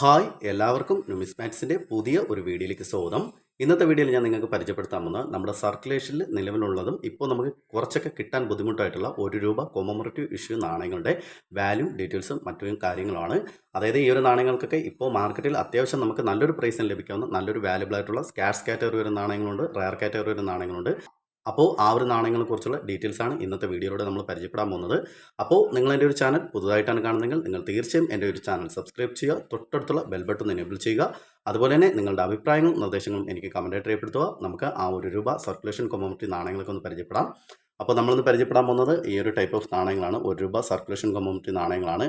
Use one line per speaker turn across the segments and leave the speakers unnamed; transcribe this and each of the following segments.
Hi എല്ലാവർക്കും ന്യൂമിസ്മാറ്റ്സിന്റെ പുതിയ ഒരു വീഡിയോയിലേക്ക് സ്വാഗതം. ഇന്നത്തെ വീഡിയോയിൽ ഞാൻ നിങ്ങൾക്ക് പരിചയപ്പെടുത്താൻ വന്ന നമ്മുടെ സർക്കുലേഷനിൽ നിലവിലുള്ളതും ഇപ്പോൾ നമുക്ക് കുറച്ചൊക്കെ കിട്ടാൻ ബുദ്ധിമുട്ടായിട്ടുള്ള ഒരു രൂപ കൊമമറേറ്റീവ് ഇഷ്യൂ നാണയങ്ങളുടെ വാല്യൂ ഡീറ്റെയിൽസും മറ്റു കാര്യങ്ങളാണ്. അതായത് ഈ ഒരു നാണയങ്ങൾക്കൊക്കെ ഇപ്പോൾ മാർക്കറ്റിൽ അത്യാവശ്യം നമുക്ക് നല്ലൊരു പ്രൈസിന് ലഭിക്കാവുന്ന നല്ലൊരു വാല്യബിൾ ആയിട്ടുള്ള സ്കാഷ് കാറ്റഗറി വരുന്ന നാണയങ്ങളുണ്ട് റയർ കാറ്റഗറി വരുന്ന നാണയങ്ങളുണ്ട്. അപ്പോൾ ആ ഒരു നാണയങ്ങളെ കുറിച്ചുള്ള ഡീറ്റെയിൽസ് ആണ് ഇന്നത്തെ വീഡിയോയിലൂടെ നമ്മൾ പരിചയപ്പെടാൻ പോകുന്നത്. അപ്പോൾ നിങ്ങൾ എന്റെ ഒരു ചാനൽ പുതുതായിട്ടാണ് കാണുന്നതെങ്കിൽ നിങ്ങൾ തീർച്ചയായും എന്റെ ഒരു ചാനൽ സബ്സ്ക്രൈബ് ചെയ്യുക തൊട്ടടുത്തുള്ള ബെൽ ബട്ടൺ എനേബിൾ ചെയ്യുക. അതുപോലെ തന്നെ നിങ്ങളുടെ അഭിപ്രായങ്ങളും നിർദ്ദേശങ്ങളും എനിക്ക് കമന്റായിട്ട് രേഖപ്പെടുത്തുക. നമുക്ക് ആ ഒരു രൂപ സർക്കുലേഷൻ കൊമോമിറ്റി നാണയങ്ങളൊക്കെ ഒന്ന് പരിചയപ്പെടാം. അപ്പോൾ നമ്മളിന്ന് പരിചയപ്പെടാൻ പോകുന്നത് ഈ ഒരു ടൈപ്പ് ഓഫ് നാണയങ്ങളാണ്. ഒരു രൂപ സർക്കുലേഷൻ കൊമോമിറ്റി നാണയങ്ങളാണ്.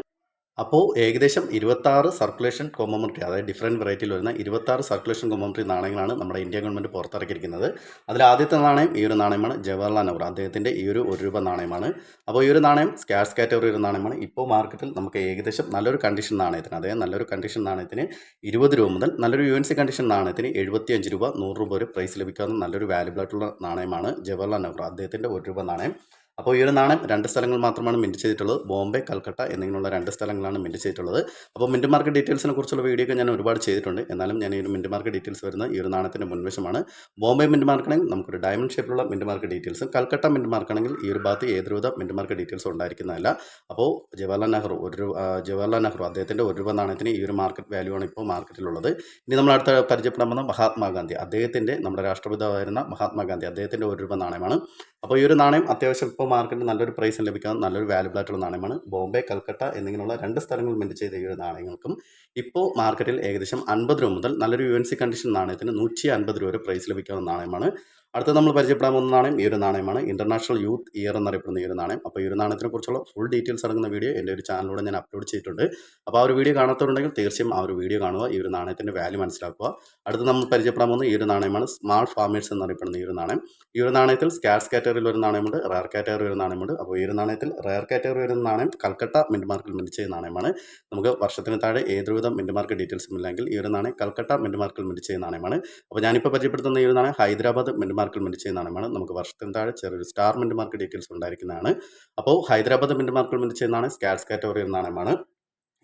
അപ്പോൾ ഏകദേശം ഇരുപത്താറ് സർക്കുലേഷൻ കൊമോമിറ്റി അതായത് ഡിഫറെന്റ് വെറൈറ്റിയിൽ വരുന്ന ഇരുപത്താറ് സർക്കുലേഷൻ കൊമോമിറ്റി നാണയങ്ങളാണ് നമ്മുടെ ഇന്ത്യ ഗവൺമെന്റ് പുറത്തിറക്കിയിരിക്കുന്നത്. അതിൽ ആദ്യത്തെ നാണയം ഈ ഒരു നാണയമാണ് ജവഹർലാൽ നെഹ്റു. അദ്ദേഹത്തിന്റെ ഈ ഒരു ഒരു രൂപ നാണയമാണ്. അപ്പോൾ ഈ ഒരു നാണയം സ്കാഷ് കാറ്റഗറി ഒരു നാണയമാണ്. ഇപ്പോൾ മാർക്കറ്റിൽ നമുക്ക് ഏകദേശം നല്ലൊരു കണ്ടീഷൻ നാണയത്തിന് അതായത് നല്ലൊരു കണ്ടീഷൻ നാണയത്തിന് ഇരുപത് രൂപ മുതൽ നല്ലൊരു യു എൻ സി കണ്ടീഷൻ നാണയത്തിന് എഴുപത്തിയഞ്ച് രൂപ നൂറ് രൂപ വരെ പ്രൈസ് ലഭിക്കാവുന്ന നല്ലൊരു വാല്യബിൾ ആയിട്ടുള്ള നാണയമാണ് ജവഹർലാൽ നെഹ്റു. അദ്ദേഹത്തിന്റെ ഒരു രൂപ നാണയം. അപ്പോൾ ഈ ഒരു നാണയം രണ്ട് സ്ഥലങ്ങൾ മാത്രമാണ് മിന്റ് ചെയ്തിട്ടുള്ളത്. ബോംബെ കൽക്കട്ട എന്നിങ്ങനെയുള്ള രണ്ട് സ്ഥലങ്ങളാണ് മിന്റ് ചെയ്തിട്ടുള്ളത്. അപ്പോൾ മിന്റ് മാർക്കറ്റ് ഡീറ്റെയിൽസിനെ കുറിച്ചുള്ള വീഡിയോ ഒക്കെ ഞാൻ ഒരുപാട് ചെയ്തിട്ടുണ്ട്. എന്നാലും ഞാൻ ഈ ഒരു മിന്റ് മാർക്കറ്റ് ഡീറ്റെയിൽസ് വരുന്ന ഈ ഒരു നാണയത്തിന്റെ മുൻവശമാണ്. ബോംബെ മിന്റ് മാർക്കാണെങ്കിൽ നമുക്കൊരു ഡയമണ്ട് ഷേപ്പിലുള്ള മിന്റ് മാർക്കറ്റ് ഡീറ്റെയിൽസും കൽക്കട്ട മിന്റ് മാർക്കാണെങ്കിൽ ഈ ഒരു ഭാഗത്ത് ഏത് വിധ മിന്റ് മാർക്കറ്റ് ഡീറ്റെയിൽസ് ഉണ്ടായിരിക്കുന്നതല്ല. അപ്പോൾ ജവഹർലാൽ നെഹ്റു ഒരു ജവഹർലാൽ നെഹ്റു അദ്ദേഹത്തിന്റെ ഒരു രൂപ നാണയത്തിന് ഈ ഒരു മാർക്കറ്റ് വാല്യൂ ആണ് ഇപ്പോൾ മാർക്കറ്റിലുള്ളത് ഇനി നമ്മൾ അടുത്ത പരിചയപ്പെടാൻ പോകുന്ന മഹാത്മാഗാന്ധി. അദ്ദേഹത്തിന്റെ നമ്മുടെ രാഷ്ട്രപിതാവായിരുന്ന മഹാത്മാഗാന്ധി അദ്ദേഹത്തിന്റെ ഒരു രൂപ നാണയമാണ്. അപ്പോൾ ഈ ഒരു നാണയം അത്യാവശ്യം ഇപ്പോൾ മാർക്കറ്റിൽ നല്ലൊരു പ്രൈസിൽ ലഭിക്കാൻ നല്ലൊരു വാല്യബിൾ ആയിട്ടുള്ള നാണയമാണ്. ബോംബെ കൽക്കട്ട എന്നിങ്ങനെയുള്ള രണ്ട് സ്ഥലങ്ങൾ മെന്റ് ചെയ്ത ഈ ഒരു നാണയങ്ങൾക്കും ഇപ്പോൾ മാർക്കറ്റിൽ ഏകദേശം അൻപത് രൂപ മുതൽ നല്ലൊരു യു എൻ സി കണ്ടീഷൻ നാണയത്തിന് നൂറ്റി അൻപത് രൂപ വരെ പ്രൈസ് ലഭിക്കാവുന്ന നാണയമാണ്. അടുത്ത നമ്മൾ പരിചയപ്പെടാൻ പോകുന്ന നാണയം ഈ ഒരു നാണയമാണ് ഇന്റർനാഷണൽ യൂത്ത് ഇയർ എന്നറിയപ്പെടുന്ന ഈ ഒരു നാണയം അപ്പോൾ ഈ ഒരു നാണയത്തിനെ കുറിച്ചുള്ള ഫുൾ ഡീറ്റെയിൽസ് അടങ്ങുന്ന വീഡിയോ എന്റെ ഒരു ചാനലിലൂടെ ഞാൻ അപ്ലോഡ് ചെയ്തിട്ടുണ്ട് അപ്പോൾ ആ ഒരു വീഡിയോ കാണാത്തവരുണ്ടെങ്കിൽ തീർച്ചയായും ആ ഒരു വീഡിയോ കാണുക ഈ ഒരു നാണയത്തിന്റെ വാല്യൂ മനസ്സിലാക്കുക അടുത്ത് നമ്മൾ പരിചയപ്പെടാൻ പോകുന്ന ഈ ഒരു നാണയമാണ് സ്മാൾ ഫാമേഴ്സ് എന്നറിയപ്പെടുന്ന ഈ ഒരു നാണയം ഈ ഒരു നാണയത്തിൽ സ്കാർസ് കാറ്റഗറിയിൽ ഒരു നാണയമുണ്ട് റയർ കാറ്റഗറി ഒരു നാണയമുണ്ട് അപ്പോൾ ഈ ഒരു നാണയത്തിൽ റയർ കാറ്റഗറി വരുന്ന നാണയം കൽക്കട്ട മിന്റ് മാർക്കിൽ മിന്റ് ചെയ്ത നാണയമാണ് നമുക്ക് വർഷത്തിന് താഴെ ഏതൊരുവിധം മിന്റ് മാർക്ക് ഡീറ്റെയിൽസും ഇല്ലെങ്കിൽ ഈ ഒരു നാണയം കൽക്കട്ട മിന്റ് മാർക്കിൽ മിന്റ് ചെയ്ത നാണയമാണ് അപ്പോൾ ഞാനിപ്പോൾ പരിചയപ്പെടുത്തുന്ന ഈ ഒരു നാണയം ഹൈദരാബാദ് മിന്റ് മാർക്കിൽ മിന്റ് ചെയ്യുന്ന നാണയമാണ് നമുക്ക് വർഷത്തിന് താഴെ ചെറിയൊരു സ്റ്റാർ മിന്റ് മാർക്ക് ഡീറ്റെയിൽസ് ഉണ്ടായിരിക്കുന്നതാണ്. അപ്പോൾ ഹൈദരാബാദ് മിന്റ് മാർക്കറ്റ് മിന്റ് ചെയ്യുന്നതാണ് സ്കാറ്റ്സ് കാറ്റഗറി നാണയമാണ്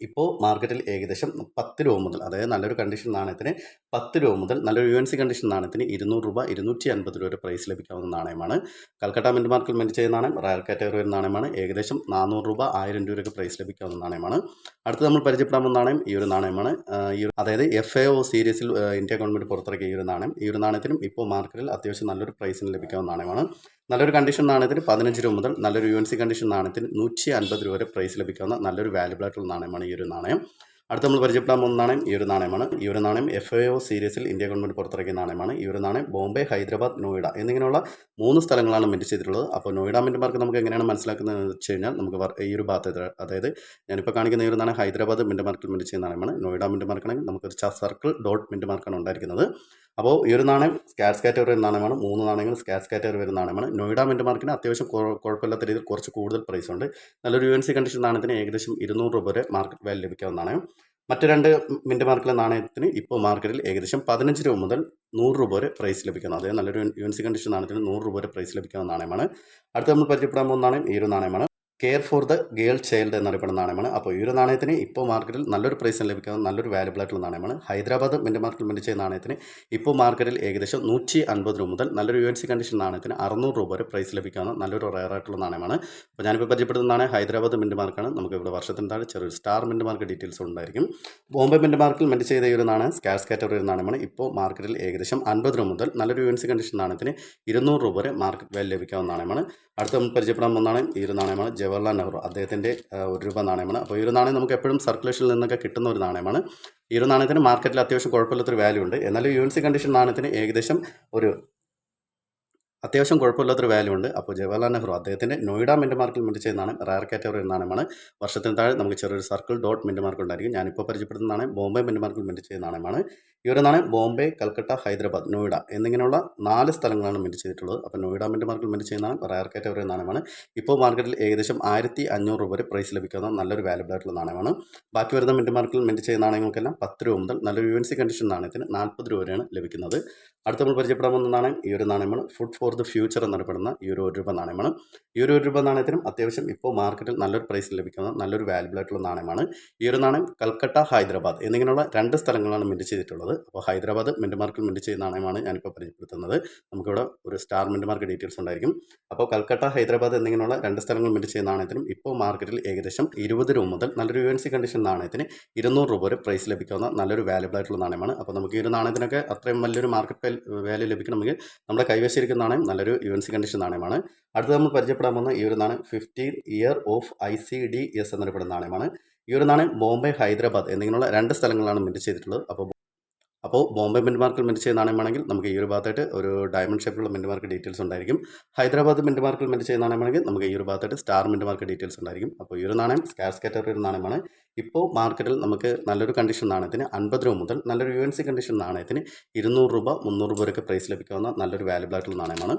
ഇപ്പോൾ മാർക്കറ്റിൽ ഏകദേശം പത്ത് രൂപ മുതൽ അതായത് നല്ലൊരു കണ്ടീഷൻ നാണയത്തിന് പത്ത് രൂപ മുതൽ നല്ലൊരു യു എൻ സി കണ്ടീഷൻ നാണയത്തിന് ഇരുന്നൂറ് രൂപ ഇരുന്നൂറ്റി അൻപത് രൂപ പ്രൈസ് ലഭിക്കാവുന്ന നാണയമാണ്. കൽക്കട്ട മിന്റ് മാർക്കിൽ മിന്റ് ചെയ്യുന്ന നാണയം റയൽ കാറ്റഗറി നാണയമാണ്. ഏകദേശം നാനൂറ് രൂപ ആയിരം രൂപയൊക്കെ പ്രൈസ് ലഭിക്കാവുന്ന നാണയമാണ്. അടുത്ത് നമ്മൾ പരിചയപ്പെടാവുന്ന നാണയം ഈ ഒരു നാണയമാണ്. ഈ ഒരു അതായത് എഫ് എ ഒ സീരീസിൽ ഇന്ത്യ ഗവൺമെന്റ് പുറത്തിറക്കിയ ഈ ഒരു നാണയം. ഈ ഒരു നാണയത്തിനും ഇപ്പോൾ മാർക്കറ്റിൽ അത്യാവശ്യം നല്ലൊരു പ്രൈസിന് ലഭിക്കാവുന്ന നാണയമാണ്. നല്ലൊരു കണ്ടീഷൻ നാണയത്തിന് പതിനഞ്ച് രൂപ മുതൽ നല്ലൊരു യു എൻ സി കണ്ടീഷൻ നാണയത്തിന് നൂറ്റി അൻപത് രൂപ വരെ പ്രൈസ് ലഭിക്കാവുന്ന നല്ലൊരു വാല്യബിൾ ആയിട്ടുള്ള നാണയമാണ് ഈ ഒരു നാണയം. അടുത്ത നമ്മൾ പരിചയപ്പെടാൻ പോകുന്ന നാണയം ഈ ഒരു നാണയമാണ്. ഈ ഒരു നാണയം എഫ് എ ഒ സീരീസിൽ ഇന്ത്യ ഗവൺമെന്റ് പുറത്തിറക്കിയ നാണയമാണ്. ഈ ഒരു നാണയം ബോംബെ ഹൈദരാബാദ് നോയിഡ എന്നിങ്ങനെയുള്ള മൂന്ന് സ്ഥലങ്ങളാണ് മിന്റ് ചെയ്തിട്ടുള്ളത്. അപ്പോൾ നോയിഡ മിന്റ് മാർക്ക് നമുക്ക് എങ്ങനെയാണ് മനസ്സിലാക്കുന്നത് എന്ന് വെച്ച് കഴിഞ്ഞാൽ നമുക്ക് ഈ ഒരു ഭാഗത്ത് അതായത് ഞാനിപ്പോൾ കാണിക്കുന്ന ഈ ഒരു നാണയം ഹൈദരാബാദ് മിന്റ് മാർക്കിൽ മിന്റ് ചെയ്യുന്ന നാണയമാണ്. നോയിഡ മിന്റ് മാർക്കാണെങ്കിൽ നമുക്കൊരു സർക്കിൾ ഡോട്ട് മിന്റ് മാർക്കാണ് ഉണ്ടായിരിക്കുന്നത്. അപ്പോൾ ഈ ഒരു നാണയം സ്കാറ്റ്സ് കാറ്റഗറി വരുന്ന നാണയമാണ് മൂന്ന് നാണയങ്ങൾ സ്കാറ്റ്സ് കാറ്റഗറി വരുന്ന നാണയമാണ്. നോയിഡ മിന്റ് മാർക്കിന് അത്യാവശ്യം കുഴ- കുഴപ്പമില്ലാത്ത രീതിയിൽ കുറച്ച് കൂടുതൽ പ്രൈസ് ഉണ്ട്. നല്ലൊരു യു എൻ സി കണ്ടീഷൻ നാണയത്തിന് ഏകദേശം ഇരുന്നൂറ് രൂപ വരെ മാർക്കറ്റ് വാല്യൂ ലഭിക്കാവുന്ന നാണയം. മറ്റ് രണ്ട് മിന്റ് മാർക്കിലെ നാണയത്തിന് ഇപ്പോൾ മാർക്കറ്റിൽ ഏകദേശം പതിനഞ്ച് രൂപ മുതൽ നൂറ് രൂപ വരെ പ്രൈസ് ലഭിക്കുന്നു അതായത് നല്ലൊരു യു എൻ സി കണ്ടീഷൻ നാണയത്തിന് നൂറ് രൂപ വരെ പ്രൈസ് ലഭിക്കാവുന്ന നാണയമാണ്. അടുത്ത നമ്മൾ പരിചയപ്പെടാൻ പോകുന്ന നാണയം ഈ ഒരു നാണയമാണ്. Care for the girl child എന്നറിയപ്പെടുന്ന നാണയമാണ്. അപ്പോൾ ഈ ഒരു നാണയത്തിന് ഇപ്പോൾ മാർക്കറ്റിൽ നല്ലൊരു പ്രൈസിന് ലഭിക്കുന്ന നല്ലൊരു വാല്യബിൾ ആയിട്ടുള്ള നാണയമാണ്. ഹൈദരാബാദ് മിന്റ് മാർക്കറ്റിൽ മിന്റ് ചെയ്യുന്ന നാണയത്തിന് ഇപ്പോൾ മാർക്കറ്റിൽ ഏകദേശം നൂറ്റി അൻപത് രൂപ മുതൽ നല്ലൊരു യു എൻ സി കണ്ടീഷൻ നാണയത്തിന് അറുന്നൂറ് രൂപ വരെ പ്രൈസ് ലഭിക്കാവുന്ന നല്ലൊരു റയർ ആയിട്ടുള്ള നാണയമാണ്. അപ്പോൾ ഞാനിപ്പോൾ പരിചയപ്പെടുന്ന നാണയം ഹൈദരാബാദ് മിന്റ് മാർക്കാണ്. നമുക്ക് ഇവിടെ വർഷത്തിന് താഴെ ചെറിയൊരു സ്റ്റാർ മിന്റ് മാർക്ക് ഡീറ്റെയിൽസ് ഉണ്ടായിരിക്കും. ബോംബെ മിന്റ് മാർക്കിൽ മിന്റ് ചെയ്ത ഈ ഒരു നാണയം സ്കാർസ് കാറ്റഗറി ഒരു നാണയമാണ്. ഇപ്പോൾ മാർക്കറ്റിൽ ഏകദേശം അൻപത് രൂപ മുതൽ നല്ലൊരു യു എൻ സി കണ്ടീഷൻ നാണയത്തിന് ഇരുന്നൂറ് രൂപ വരെ മാർക്കറ്റ് വാല്യൂ ലഭിക്കാവുന്ന നാണയമാണ്. അടുത്ത നമ്മൾ പരിചയപ്പെടാൻ പോകുന്ന നാണയം ഈ ഒരു നാണയമാണ് ജവഹർലാൽ നെഹ്റു. അദ്ദേഹത്തിന്റെ ഒരു രൂപ നാണയമാണ്. അപ്പോൾ ഈ ഒരു നാണയം നമുക്ക് എപ്പോഴും സർക്കുലേഷനിൽ നിന്നൊക്കെ കിട്ടുന്ന ഒരു നാണയമാണ്. ഈ ഒരു നാണയത്തിന് മാർക്കറ്റിൽ അത്യാവശ്യം കുഴപ്പമില്ലാത്തൊരു വാല്യൂ ഉണ്ട്. എന്നാലും യു എൻ സി കണ്ടീഷൻ നാണയത്തിന് ഏകദേശം ഒരു അത്യാവശ്യം കുഴപ്പമില്ലാത്തൊരു വാല്യൂ ഉണ്ട്. അപ്പോൾ ജവഹർലാൽ നെഹ്റു അദ്ദേഹത്തിന്റെ നോയിഡ മിന്റ് മാർക്കിൽ മിന്റ് ചെയ്യുന്നതാണ് റയർ കാറ്റഗറി എന്ന നാണയമാണ് വർഷത്തിന് താഴെ നമുക്ക് ചെറിയൊരു സർക്കിൾ ഡോട്ട് മിന്റ് മാർക്ക് ഉണ്ടായിരിക്കും. ഞാനിപ്പോൾ പരിചയപ്പെടുന്ന നാണയം ബോംബെ മിന്റ് മാർക്കിൽ മിന്റ് ചെയ്യുന്ന നാണയമാണ് ഈ ഒരു നാണയം ബോംബെ കൽക്കട്ട ഹൈദരാബാദ് നോയിഡ എന്നിങ്ങനെയുള്ള നാല് സ്ഥലങ്ങളാണ് മിന്റ് ചെയ്തിട്ടുള്ളത്. അപ്പോൾ നോയിഡ മിന്റ് മാർക്കിൽ മിന്റ് ചെയ്യുന്നതാണ് റയർ കാറ്റഗറി നാണയമാണ് ഇപ്പോൾ മാർക്കറ്റിൽ ഏകദേശം ആയിരത്തി അഞ്ഞൂറ് രൂപ വരെ പ്രൈസ് ലഭിക്കുന്ന നല്ലൊരു വാല്യബിൾ ആയിട്ടുള്ള നാണയമാണ് ബാക്കി വരുന്ന മിന്റ് മാർക്കിൽ മിന്റ് ചെയ്യുന്ന നാണയങ്ങൾക്കെല്ലാം പത്ത് രൂപ മുതൽ നല്ലൊരു യു എൻ സി കണ്ടീഷൻ നാണയത്തിന് നാൽപ്പത് രൂപ വരെയാണ് ലഭിക്കുന്നത്. അടുത്ത നമ്മൾ പരിചയപ്പെടാൻ വന്ന നാണയം ഈ ഒരു നാണയമാണ് ഫുഡ് ഫോർ ദ ഫ്യൂച്ചർ എന്നറിയപ്പെടുന്ന ഈ ഒരു ഒരു രൂപ നാണയമാണ്. ഈ ഒരു രൂപ നാണയത്തിനും അത്യാവശ്യം ഇപ്പോൾ മാർക്കറ്റിൽ നല്ലൊരു പ്രൈസിൽ ലഭിക്കുന്ന നല്ലൊരു വാല്യുബിൾ ആയിട്ടുള്ള നാണയമാണ്. ഈ ഒരു നാണയം കൽക്കട്ട ഹൈദരാബാദ് എന്നിങ്ങനെയുള്ള രണ്ട് സ്ഥലങ്ങളാണ് മിന്റ് ചെയ്തിട്ടുള്ളത്. അപ്പോൾ ഹൈദരാബാദ് മിന്റ് മാർക്കിൽ മിന്റ് ചെയ്യുന്ന നാണയമാണ് ഞാനിപ്പോൾ പരിചയപ്പെടുത്തുന്നത്. നമുക്കിവിടെ ഒരു സ്റ്റാർ മിന്റ് മാർക്ക് ഡീറ്റെയിൽസ് ഉണ്ടായിരിക്കും. അപ്പോൾ കൽക്കട്ട ഹൈദരാബാദ് എന്നിങ്ങനെയുള്ള രണ്ട് സ്ഥലങ്ങൾ മിന്റ് ചെയ്യുന്ന നാണയത്തിനും ഇപ്പോൾ മാർക്കറ്റിൽ ഏകദേശം ഇരുപത് രൂപ മുതൽ നല്ലൊരു യു എൻ സി കണ്ടീഷൻ നാണയത്തിന് ഇരുന്നൂറ് രൂപ വരെ പ്രൈസ് ലഭിക്കാവുന്ന നല്ലൊരു വാല്യുബിൾ ആയിട്ടുള്ള നാണയമാണ്. അപ്പോൾ നമുക്ക് ഈ ഒരു നാണയത്തിനൊക്കെ അത്രയും വലിയൊരു മാർക്കറ്റ് വാല്യൂ ലഭിക്കണമെങ്കിൽ നമ്മുടെ കൈവശിരിക്കുന്ന നല്ലൊരു യു എൻ സി കണ്ടീഷൻ നാണയമാണ്. അടുത്ത് നമ്മൾ പരിചയപ്പെടാൻ പോകുന്ന ഈ ഒരു നാണയം fifteen year of I C D S എന്നറിയപ്പെടുന്ന നാണയമാണ്. ഈ ഒരു നാണയം ബോംബെ ഹൈദരാബാദ് എന്നിങ്ങനെയുള്ള രണ്ട് സ്ഥലങ്ങളാണ് മിന്റ് ചെയ്തിട്ടുള്ളത്. അപ്പോൾ അപ്പോൾ ബോംബെ മിന്റ് മാർക്കിൽ മിന്റ് ചെയ്യുന്ന നാണയമാണെങ്കിൽ നമുക്ക് ഈ ഒരു ഭാഗത്തായിട്ട് ഒരു ഡയമണ്ട് ഷേപ്പിലുള്ള മിന്റ് മാർക്ക് ഡീറ്റെയിൽസ് ഉണ്ടായിരിക്കും. ഹൈദരാബാദ് മിന്റ് മാർക്കിൽ മിന്റ് ചെയ്യുന്ന നാണയമാണെങ്കിൽ നമുക്ക് ഈ ഒരു ഭാഗത്തായിട്ട് സ്റ്റാർ മിന്റ് മാർക്ക് ഡീറ്റെയിൽസ് ഉണ്ടായിരിക്കും. അപ്പോൾ ഈ ഒരു നാണയം സ്കാർസ് കാറ്റഗറി ഒരു നാണയമാണ്. ഇപ്പോൾ മാർക്കറ്റിൽ നമുക്ക് നല്ലൊരു കണ്ടീഷൻ നാണയത്തിന് അൻപത് രൂപ മുതൽ നല്ലൊരു യു എൻ സി കണ്ടീഷൻ നാണയത്തിന് ഇരുന്നൂറ് രൂപ മുന്നൂറ് രൂപ വരെയൊക്കെ പ്രൈസ് ലഭിക്കാവുന്ന നല്ലൊരു വാല്യുബിൾ ആയിട്ടുള്ള നാണയമാണ്.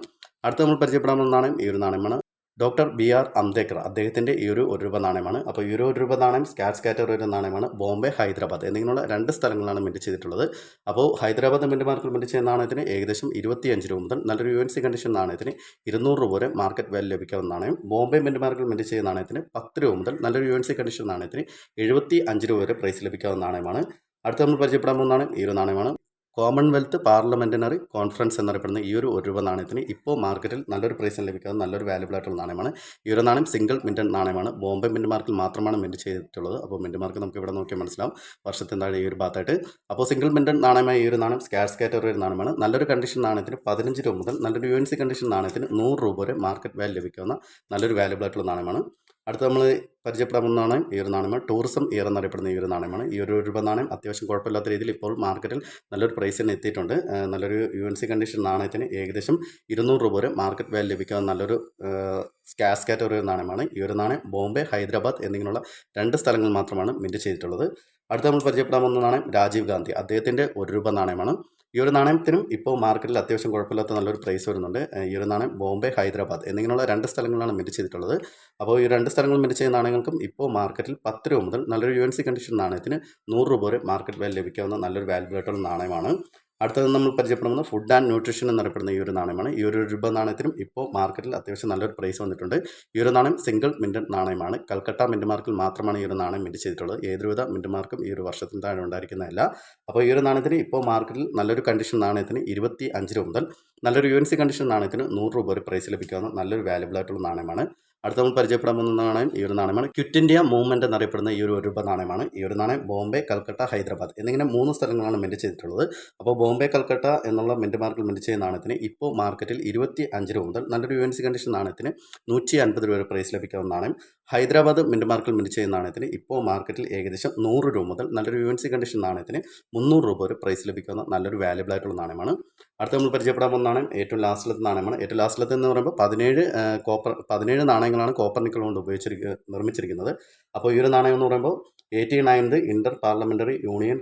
അടുത്ത നമ്മൾ പരിചയപ്പെടാവുന്ന നാണയം ഈ ഒരു നാണയമാണ്. ഡോക്ടർ ബി ആർ അംബേദ്കർ അദ്ദേഹത്തിന്റെ ഈ ഒരു ഒരു രൂപ നാണയമാണ്. അപ്പോൾ ഈ ഒരു ഒരു രൂപ നാണയം സ്കാറ്റ്സ് കാറ്റഗറി ഒരു നാണയമാണ് ബോംബെ ഹൈദരാബാദ് എന്നിങ്ങനെയുള്ള രണ്ട് സ്ഥലങ്ങളാണ് മിന്റ് ചെയ്തിട്ടുള്ളത്. അപ്പോൾ ഹൈദരാബാദ് മിന്റ് മാർക്കിൽ മിന്റ് ചെയ്യുന്ന നാണയത്തിന് ഏകദേശം ഇരുപത്തിയഞ്ച് രൂപ മുതൽ നല്ലൊരു യു എൻ സി കണ്ടീഷൻ നാണയത്തിന് ഇരുന്നൂറ് രൂപ വരെ മാർക്കറ്റ് വാല്യൂ ലഭിക്കാവുന്ന നാണയം. ബോംബെ മിന്റ് മാർക്കിൽ മിന്റ് ചെയ്യുന്ന നാണയത്തിന് പത്ത് രൂപ മുതൽ നല്ലൊരു യു എൻ സി കണ്ടീഷൻ നാണയത്തിന് എഴുപത്തി അഞ്ച് രൂപ വരെ പ്രൈസ് ലഭിക്കാവുന്ന നാണയമാണ്. അടുത്ത നമ്മൾ പരിചയപ്പെടാൻ പോകുന്നതാണ് ഈ ഒരു നാണയമാണ്. കോമൺവെൽത്ത് പാർലമെന്റിനറി കോൺഫറൻസ് എന്നറിയപ്പെടുന്ന ഈ ഒരു ഒരു രൂപ നാണയത്തിന് ഇപ്പോൾ മാർക്കറ്റിൽ നല്ലൊരു പ്രൈസിന് ലഭിക്കാവുന്ന നല്ലൊരു വാല്യുബിൾ ആയിട്ടുള്ള നാണയമാണ്. ഈ ഒരു നാണയം സിംഗിൾ മിന്റ് നാണയമാണ്. ബോംബെ മിന്റ് മാർക്കിൽ മാത്രമാണ് മിന്റ് ചെയ്തിട്ടുള്ളത്. അപ്പോൾ മിന്റ് മാർക്ക് നമുക്ക് ഇവിടെ നോക്കിയാൽ മനസ്സിലാവും. വർഷത്തിന് താഴെ ഈ ഒരു ഭാഗത്തായിട്ട്. അപ്പോൾ സിംഗിൾ മിന്റ് നാണയമായ ഈ ഒരു നാണയം സ്കാർസ് കാറ്റഗറി ഒരു നാണയമാണ്. നല്ലൊരു കണ്ടീഷൻ നാണയത്തിന് പതിനഞ്ച് രൂപ മുതൽ നല്ലൊരു യു എൻ സി കണ്ടീഷൻ നാണയത്തിന് നൂറ് രൂപ വരെ മാർക്കറ്റ് വാല്യൂ ലഭിക്കാവുന്ന നല്ലൊരു വാല്യുബിൾ ആയിട്ടുള്ള നാണയമാണ്. അടുത്ത നമ്മൾ പരിചയപ്പെടാവുന്നതാണ് ഈ ഒരു നാണയമാണ്. ടൂറിസം ഇയർ എന്നറിയപ്പെടുന്ന ഈ ഒരു നാണയമാണ്. ഈ ഒരു രൂപ നാണയം അത്യാവശ്യം കുഴപ്പമില്ലാത്ത രീതിയിൽ ഇപ്പോൾ മാർക്കറ്റിൽ നല്ലൊരു പ്രൈസിന് എത്തിയിട്ടുണ്ട്. നല്ലൊരു യു എൻ സി കണ്ടീഷൻ നാണയത്തിന് ഏകദേശം ഇരുന്നൂറ് രൂപ വരെ മാർക്കറ്റ് വാല്യൂ ലഭിക്കാവുന്ന നല്ലൊരു സ്കാസ് ഒരു നാണയമാണ്. ഈ ഒരു നാണയം ബോംബെ ഹൈദരാബാദ് എന്നിങ്ങനെയുള്ള രണ്ട് സ്ഥലങ്ങൾ മാത്രമാണ് മിന്റ് ചെയ്തിട്ടുള്ളത്. അടുത്ത നമ്മൾ പരിചയപ്പെടാൻ നാണയം രാജീവ് ഗാന്ധി. അദ്ദേഹത്തിന്റെ ഒരു രൂപ നാണയമാണ്. ഈ ഒരു നാണയത്തിനും ഇപ്പോൾ മാർക്കറ്റിൽ അത്യാവശ്യം കുഴപ്പമില്ലാത്ത നല്ലൊരു പ്രൈസ് വരുന്നുണ്ട്. ഈ ഒരു നാണയം ബോംബെ ഹൈദരാബാദ് എന്നിങ്ങനെയുള്ള രണ്ട് സ്ഥലങ്ങളാണ് മിന്റ് ചെയ്തിട്ടുള്ളത്. അപ്പോൾ ഈ രണ്ട് സ്ഥലങ്ങൾ മിന്റ് ചെയ്യുന്ന നാണയങ്ങൾക്കും ഇപ്പോൾ മാർക്കറ്റിൽ പത്ത് രൂപ മുതൽ നല്ലൊരു യു എൻ സി കണ്ടീഷൻ നാണയത്തിന് നൂറ് രൂപ വരെ മാർക്കറ്റ് വാല്യൂ ലഭിക്കാവുന്ന നല്ലൊരു വാല്യൂ ആയിട്ടുള്ള നാണയമാണ്. അടുത്തത് നമ്മൾ പരിചയപ്പെടുന്നത് ഫുഡ് ആൻഡ് ന്യൂട്രീഷൻ എന്നറിയപ്പെടുന്ന ഈ ഒരു നാണയമാണ്. ഈ ഒരു രൂപ നാണയത്തിനും ഇപ്പോൾ മാർക്കറ്റിൽ അത്യാവശ്യം നല്ലൊരു പ്രൈസ് വന്നിട്ടുണ്ട്. ഈ ഒരു നാണയം സിംഗിൾ മിന്റ് നാണയമാണ്. കൽക്കട്ട മിന്റ് മാർക്കിൽ മാത്രമാണ് ഈ ഒരു നാണയം മിന്റ് ചെയ്തിട്ടുള്ളത്. ഏതൊരുവിധ മിന്റ് മാർക്കും ഈ ഒരു വർഷത്തിന് താഴെ ഉണ്ടായിരിക്കുന്നതല്ല. അപ്പോൾ ഈ ഒരു നാണയത്തിന് ഇപ്പോൾ മാർക്കറ്റിൽ നല്ലൊരു കണ്ടീഷൻ നാണയത്തിന് ഇരുപത്തി അഞ്ച് രൂപ മുതൽ നല്ലൊരു യു എൻ സി കണ്ടീഷൻ നാണയത്തിന് നൂറ് രൂപ ഒരു പ്രൈസ് ലഭിക്കാവുന്ന നല്ലൊരു വാല്യുബിൾ ആയിട്ടുള്ള നാണയമാണ്. അടുത്ത നമ്മൾ പരിചയപ്പെടാൻ നാണയം ഈ ഒരു നാണയമാണ്. ക്വിറ്റ് ഇന്ത്യ മൂവ്മെന്റ് എന്നറിയപ്പെടുന്ന ഈ ഒരു രൂപ നാണയമാണ്. ഈ ഒരു നാണയം ബോംബെ കൽക്കട്ട ഹൈദരാബാദ് എന്നിങ്ങനെ മൂന്ന് സ്ഥലങ്ങളാണ് മെന്റ് ചെയ്തിട്ടുള്ളത്. അപ്പോൾ ബോംബെ കൽക്കട്ട എന്നുള്ള മിന്റ് മാർക്കിൽ മിന്റ് ചെയ്യുന്ന നാണയത്തിന് ഇപ്പോൾ മാർക്കറ്റിൽ ഇരുപത്തി അഞ്ച് രൂപ മുതൽ നല്ലൊരു യു എൻ സി കണ്ടീഷൻ നാണയത്തിന് നൂറ്റി അൻപത് രൂപ പ്രൈസ് ലഭിക്കാവുന്ന നാണയം. ഹൈദരാബാദ് മിന്റ് മാർക്കിൽ മിന്റ് ചെയ്യുന്ന നാണയത്തിന് ഇപ്പോൾ മാർക്കറ്റിൽ ഏകദേശം നൂറ് രൂപ മുതൽ നല്ലൊരു യു എൻ സി കണ്ടീഷൻ നാണയത്തിന് മുന്നൂറ് രൂപ വരെ പ്രൈസ് ലഭിക്കുന്ന നല്ലൊരു വാല്യബിൾ ആയിട്ടുള്ള നാണയമാണ്. അടുത്ത നമ്മൾ പരിചയപ്പെടാൻ പോകുന്ന നാണയം ഏറ്റവും ലാസ്റ്റിലത്തെ നാണയമാണ്. ഏറ്റവും ലാസ്റ്റിലത്തെ എന്ന് പറയുമ്പോൾ പതിനേഴ് കോപ്പർ പതിനേഴ് നാണയങ്ങളാണ് കോപ്പർ നിക്കൽ കൊണ്ട് ഉപയോഗിച്ചിരിക്കുക നിർമ്മിച്ചിരിക്കുന്നത്. അപ്പോൾ ഈ ഒരു നാണയം എന്ന് പറയുമ്പോൾ eighty ninth inter parliamentary union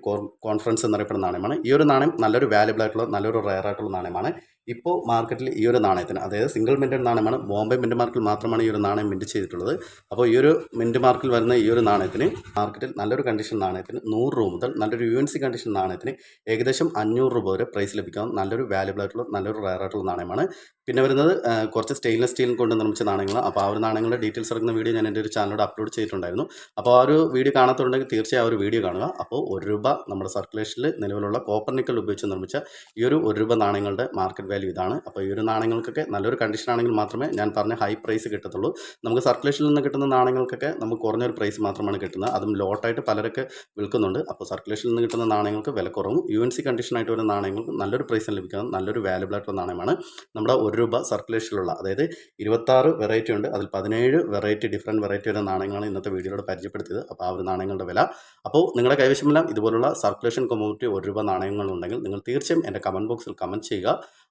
conference എന്നറിയപ്പെടുന്ന നാണയമാണ്. ഈ ഒരു നാണയം നല്ലൊരു വാല്യബിൾ ആയിട്ടുള്ള നല്ലൊരു റയർ ആയിട്ടുള്ള നാണയമാണ്. ഇപ്പോൾ മാർക്കറ്റിൽ ഈ ഒരു നാണയത്തിന് അതായത് സിംഗിൾ മിന്റ് നാണയമാണ് ബോംബെ മിന്റ് മാർക്കിൽ മാത്രമാണ് ഈ ഒരു നാണയം മിന്റ് ചെയ്തിട്ടുള്ളത്. അപ്പോൾ ഈ ഒരു മിന്റ് മാർക്കിൽ വരുന്ന ഈ ഒരു നാണയത്തിന് മാർക്കറ്റിൽ നല്ലൊരു കണ്ടീഷൻ നാണയത്തിന് നൂറ് രൂപ മുതൽ നല്ലൊരു യു എൻ സി കണ്ടീഷൻ നാണയത്തിന് ഏകദേശം അഞ്ഞൂറ് രൂപ വരെ പ്രൈസ് ലഭിക്കാവുന്ന നല്ലൊരു വാല്യബിൾ ആയിട്ടുള്ള നല്ലൊരു റയർ ആയിട്ടുള്ള നാണയമാണ്. പിന്നെ വരുന്നത് കുറച്ച് സ്റ്റെയിൻലെസ് സ്റ്റീൽ കൊണ്ട് നിർമ്മിച്ച നാണയങ്ങൾ അപ്പോൾ ആ ഒരു നാണയങ്ങളുടെ ഡീറ്റെയിൽസ് ഇറങ്ങുന്ന വീഡിയോ ഞാൻ എന്റെ ഒരു ചാനലോട് അപ്ലോഡ് ചെയ്തിട്ടുണ്ടായിരുന്നു. അപ്പോൾ ആ ഒരു വീഡിയോ കാണാത്തുണ്ടെങ്കിൽ തീർച്ചയായും ആ ഒരു വീഡിയോ കാണുക. അപ്പോൾ ഒരു രൂപ നമ്മുടെ സർക്കുലേഷനിൽ നിലവിലുള്ള കോപ്പർ നിക്കൽ ഉപയോഗിച്ച് നിർമ്മിച്ച ഈ ഒരു ഒരു രൂപ നാണയങ്ങളുടെ മാർക്കറ്റ് വാല്യൂ ഇതാണ്. അപ്പോൾ ഈ ഒരു നാണയങ്ങൾക്കൊക്കെ നല്ലൊരു കണ്ടീഷൻ ആണെങ്കിൽ മാത്രമേ ഞാൻ പറഞ്ഞ ഹൈ പ്രൈസ് കിട്ടത്തുള്ളൂ. നമുക്ക് സർക്കുലേഷനിൽ നിന്ന് കിട്ടുന്ന നാണയങ്ങൾക്കൊക്കെ നമുക്ക് കുറഞ്ഞൊരു പ്രൈസ് മാത്രമാണ് കിട്ടുന്നത്. അതും ലോട്ടായിട്ട് പലരൊക്കെ വിൽക്കുന്നുണ്ട്. അപ്പോൾ സർക്കുലേഷനിൽ നിന്ന് കിട്ടുന്ന നാണയങ്ങൾക്ക് വില കുറവും യു എൻ സി കണ്ടീഷനായിട്ട് വരുന്ന നാണയങ്ങൾക്ക് നല്ലൊരു പ്രൈസിന് ലഭിക്കുന്നത്. നല്ലൊരു വാല്യബിൾ ആയിട്ടുള്ള നാണയമാണ്. നമ്മുടെ ഒരു രൂപ സർക്കുലേഷനിലുള്ള അതായത് ഇരുപത്താറ് വെറൈറ്റി ഉണ്ട്. അതിൽ പതിനേഴ് വെറൈറ്റി ഡിഫറെന്റ് വെറൈറ്റി വരുന്ന നാണയങ്ങളാണ് ഇന്നത്തെ വീഡിയോയിലൂടെ പരിചയപ്പെടുത്തിയത്. അപ്പോൾ ആ ഒരു നാണയങ്ങളുടെ വില. അപ്പോൾ നിങ്ങളുടെ കൈവശമെല്ലാം ഇതുപോലുള്ള സർക്കുലേഷൻ കമ്മ്യൂണിറ്റി ഒരു രൂപ നാണയങ്ങളുണ്ടെങ്കിൽ നിങ്ങൾ തീർച്ചയായും എന്റെ കമന്റ് ബോക്സിൽ കമന്റ് ചെയ്യുക.